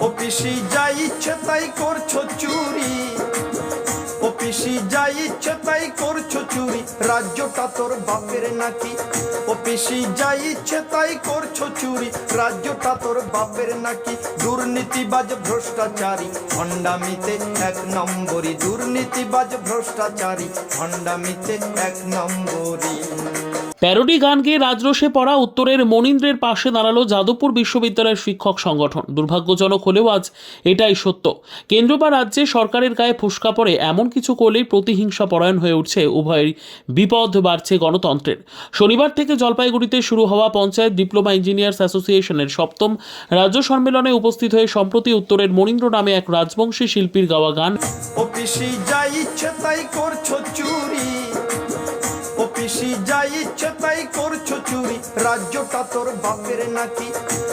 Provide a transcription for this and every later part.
অফিসি অফিসি রাজ্যটা তোর বাপের নাকি? অফিসি রাজ্যটা তোর বাপের দুর্নীতিবাজ, ভ্রষ্টাচারী। ভণ্ডামিতে এক নম্বরই। দুর্নীতিবাজ, ভ্রষ্টাচারী। ভণ্ডামিতে এক নম্বরই। প্যারোডি গান গেয়ে রাজরোষে পড়া উত্তরের মনীন্দ্রের পাশে দাঁড়াল যাদবপুর বিশ্ববিদ্যালয়ের শিক্ষক সংগঠন। দুর্ভাগ্যজনক হলেও আজ এটাই সত্য। কেন্দ্র বা রাজ্যে সরকারের গায়ে ফুসকা পড়ে এমন কিছু করলেই প্রতিহিংসা পরায়ণ হয়ে উঠছে উভয়ের বিপদ বাড়ছে গণতন্ত্রের। শনিবার থেকে জলপাইগুড়িতে শুরু হওয়া পঞ্চায়েত ডিপ্লোমা ইঞ্জিনিয়ার্স অ্যাসোসিয়েশনের সপ্তম রাজ্য সম্মেলনে উপস্থিত হয়ে সম্প্রতি উত্তরের মনীন্দ্র নামে এক রাজবংশী শিল্পীর গাওয়া গান। অফিসি যা ইচ্ছে তাই করছ চুরি। অফিসি রাজ্যটা তোর বাপের নাকি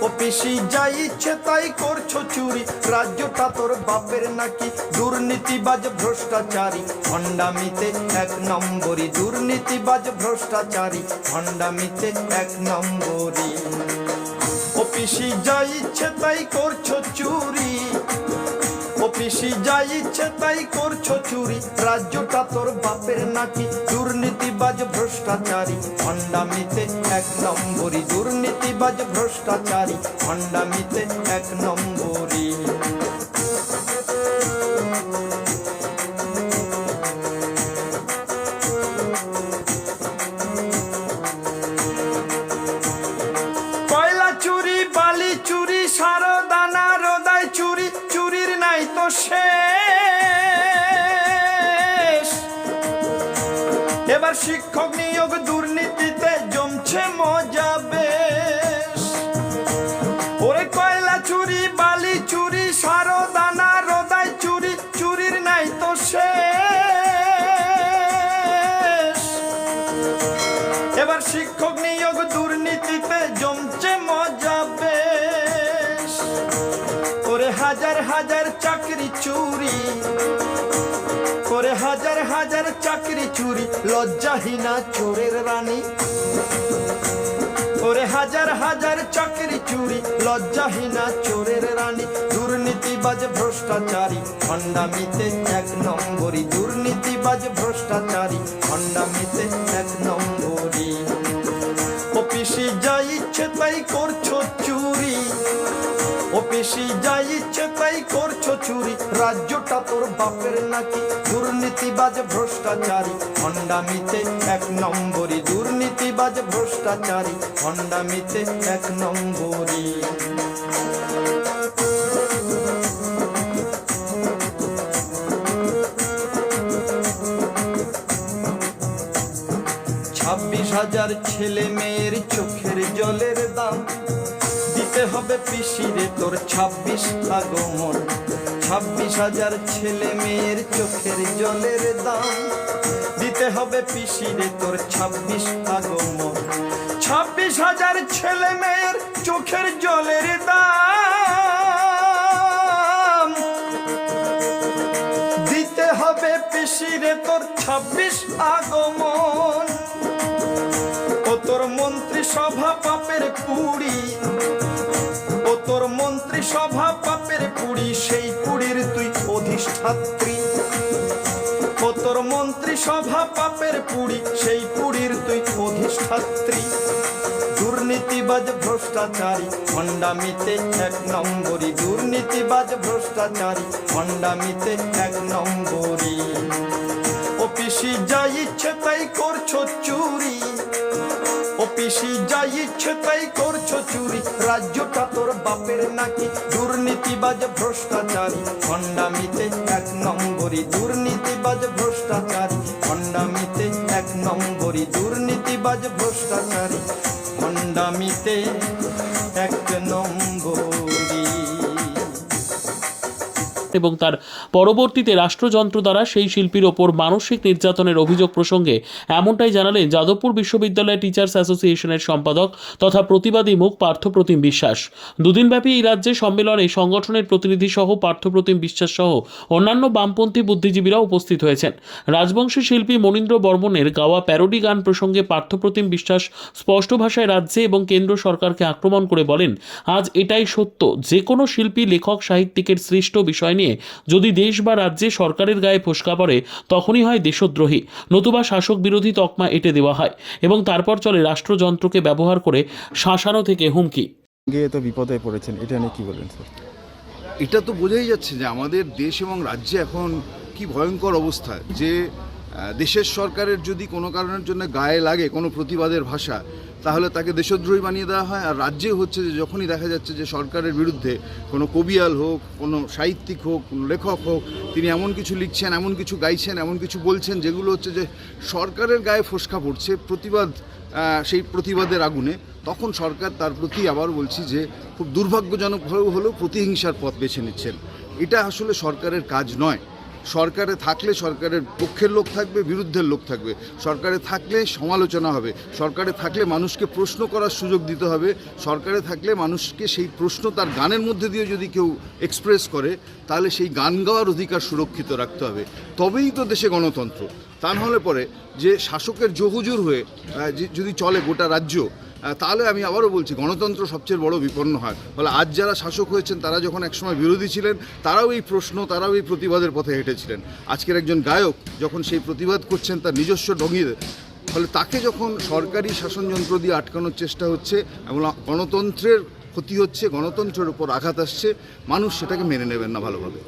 অফিসি যা ইচ্ছে তাই করছ চুরি। রাজ্যটা তোর বাপের নাকি দুর্নীতিবাজ ভ্রষ্টাচারী। ভণ্ডামিতে এক নম্বরই, দুর্নীতিবাজ ভ্রষ্টাচারী। ভণ্ডামিতে এক নম্বরই। অফিসি যা ইচ্ছে তাই করছ চুরি। অফিসি যা ইচ্ছে তাই করছ চুরি। রাজ্যটা তোর বাপের নাকি দুর্নীতিবাজ ভ্রষ্টাচারী। ভণ্ডামিতে এক নম্বরী দুর্নীতিবাজ ভ্রষ্টাচারী। ভণ্ডামিতে এক নম্বরই। এবার শিক্ষক নিয়োগ দুর্নীতিতে জমছে মজা বেশ। ওরে কয়লা চুরি, বালি চুরি, সারদানা রদায় চুরি, চুরির নাই তো শেষ। এবার শিক্ষক নিয়োগ হাজার হাজার চাকরি চুরি, লজ্জাহীনা চোরের রানী। ওরে হাজার হাজার চাকরি চুরি, লজ্জাহীনা চোরের রানী। দুর্নীতিবাজ ভ্রষ্টাচারী, ভণ্ডামিতে এক নম্বরই দুর্নীতিবাজ রাজ্যটা তোর বাপের নাকি? দুর্নীতিবাজ ভ্রষ্টাচারী, ভণ্ডামিতে এক নম্বরই। দুর্নীতিবাজ ভ্রষ্টাচারী, ভণ্ডামিতে এক নম্বরই। ছাব্বিশ হাজার ছেলে মেয়ের চোখের জলের দাম। দিতে হবে পিসিরে তোর ছাব্বিশ আগমন ছাব্বিশ হাজার ছেলে মেয়ের চোখের জলের দাম। দিতে হবে পিসিরে তোর ছাব্বিশ আগমন। ছাব্বিশ হাজার ছেলে মেয়ের চোখের জলের দাম। দিতে হবে পিসিরে তোর ছাব্বিশ আগমন। ও তোর মন্ত্রী সভা পাপের পুরি ও তোর মন্ত্রী সভা পাপের পুরি সেই অধিষ্ঠাত্রী ও তোর মন্ত্রী সভা পাপের পুরি, সেই পুরীর তুই অধিষ্ঠাত্রী। দুর্নীতিবাজ ভ্রষ্টাচারী, ভণ্ডামিতে এক নম্বরই দুর্নীতিবাজ ভ্রষ্টাচারী, ভণ্ডামিতে এক নম্বরই অফিসি যা ইচ্ছে তাই করছ চুরি। অফিসি যা ইচ্ছে তাই করছ চুরি। রাজ্যটা তোর বাপের নাকি দুর্নীতিবাজ ভ্রষ্টাচারী এক নম্বরই দুর্নীতিবাজ ভ্রষ্টাচারী। ভণ্ডামিতে এক নম্বরই দুর্নীতিবাজ ভ্রষ্টাচারী। ভণ্ডামিতে এবং তার পরবর্তীতে রাষ্ট্রযন্ত্র দ্বারা সেই শিল্পীর ওপর মানসিক নির্যাতনের অভিযোগ প্রসঙ্গে এমনটাই জানালেন যাদবপুর বিশ্ববিদ্যালয় টিচার্স অ্যাসোসিয়েশনের সম্পাদক তথা প্রতিবাদী মুখ পার্থপ্রতিম বিশ্বাস। দুদিনব্যাপী এই রাজ্যে সম্মেলনে সংগঠনের প্রতিনিধি সহ পার্থপ্রতিম বিশ্বাস সহ অন্যান্য বামপন্থী বুদ্ধিজীবীরা উপস্থিত হয়েছেন। রাজবংশী শিল্পী মনীন্দ্র বর্মনের গাওয়া প্যারোডি গান প্রসঙ্গে পার্থপ্রতিম বিশ্বাস স্পষ্ট ভাষায় রাজ্যে এবং কেন্দ্র সরকারকে আক্রমণ করে বলেন, আজ এটাই সত্য। যে কোনো শিল্পী, লেখক, সাহিত্যিকের সৃষ্ট বিষয় নিয়ে যদি দেশ বা রাজ্যে সরকারের গায়ে ফোসকা পড়ে তখনই হয় দেশদ্রোহী। নতুবা শাসক বিরোধী তকমা এটে দেওয়া হয় এবং তারপর চলে রাষ্ট্রযন্ত্রকে ব্যবহার করে শাসানো থেকে হুমকি। গিয়ে তো বিপদে পড়েছেন এটা নিয়ে কি বলেন স্যার? এটা তো বোঝাই যাচ্ছে যে আমাদের দেশ এবং রাজ্যে এখন কি ভয়ঙ্কর অবস্থা। যে দেশের সরকারের যদি কোনো কারণের জন্য গায়ে লাগে কোনো প্রতিবাদের ভাষা, তাহলে তাকে দেশদ্রোহী বানিয়ে দেওয়া হয়। আর রাজ্যে হচ্ছে যে যখনই দেখা যাচ্ছে যে সরকারের বিরুদ্ধে কোনো কবিয়াল হোক, কোনো সাহিত্যিক হোক, কোনো লেখক হোক, তিনি এমন কিছু লিখছেন, এমন কিছু গাইছেন, এমন কিছু বলছেন, যেগুলো হচ্ছে যে সরকারের গায়ে ফোসকা পড়ছে প্রতিবাদ সেই প্রতিবাদের আগুনে, তখন সরকার তার প্রতি আবার বলছি যে খুব দুর্ভাগ্যজনকভাবেও হলেও প্রতিহিংসার পথ বেছে নিচ্ছেন। এটা আসলে সরকারের কাজ নয়। সরকারে থাকলে সরকারের পক্ষের লোক থাকবে, বিরুদ্ধের লোক থাকবে। সরকারে থাকলে সমালোচনা হবে। সরকারে থাকলে মানুষকে প্রশ্ন করার সুযোগ দিতে হবে। সরকারে থাকলে মানুষকে সেই প্রশ্ন তার গানের মধ্যে দিয়ে যদি কেউ এক্সপ্রেস করে, তাহলে সেই গান গাওয়ার অধিকার সুরক্ষিত রাখতে হবে। তবেই তো দেশে গণতন্ত্র। তা নাহলে পরে যে শাসকের জহুজুর হয়ে যদি চলে গোটা রাজ্য তাহলে আমি আবারও বলছি গণতন্ত্র সবচেয়ে বড় বিপন্ন হয় ফলে আজ যারা শাসক হয়েছেন তারা যখন একসময় বিরোধী ছিলেন তারাও এই প্রশ্ন তারাও এই প্রতিবাদের পথে হেঁটেছিলেন। আজকের একজন গায়ক যখন সেই প্রতিবাদ করছেন তার নিজস্ব ডঙ্গিয়ে ফলে তাকে যখন সরকারি শাসনযন্ত্র দিয়ে আটকানোর চেষ্টা হচ্ছে এবং গণতন্ত্রের ক্ষতি হচ্ছে গণতন্ত্রের উপর আঘাত আসছে মানুষ সেটাকে মেনে নেবেন না ভালোভাবে।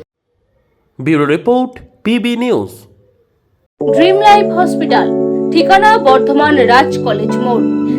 Bureau report PB news. Dream life hospital ঠিকানা বর্ধমান রাজ কলেজ মোড়।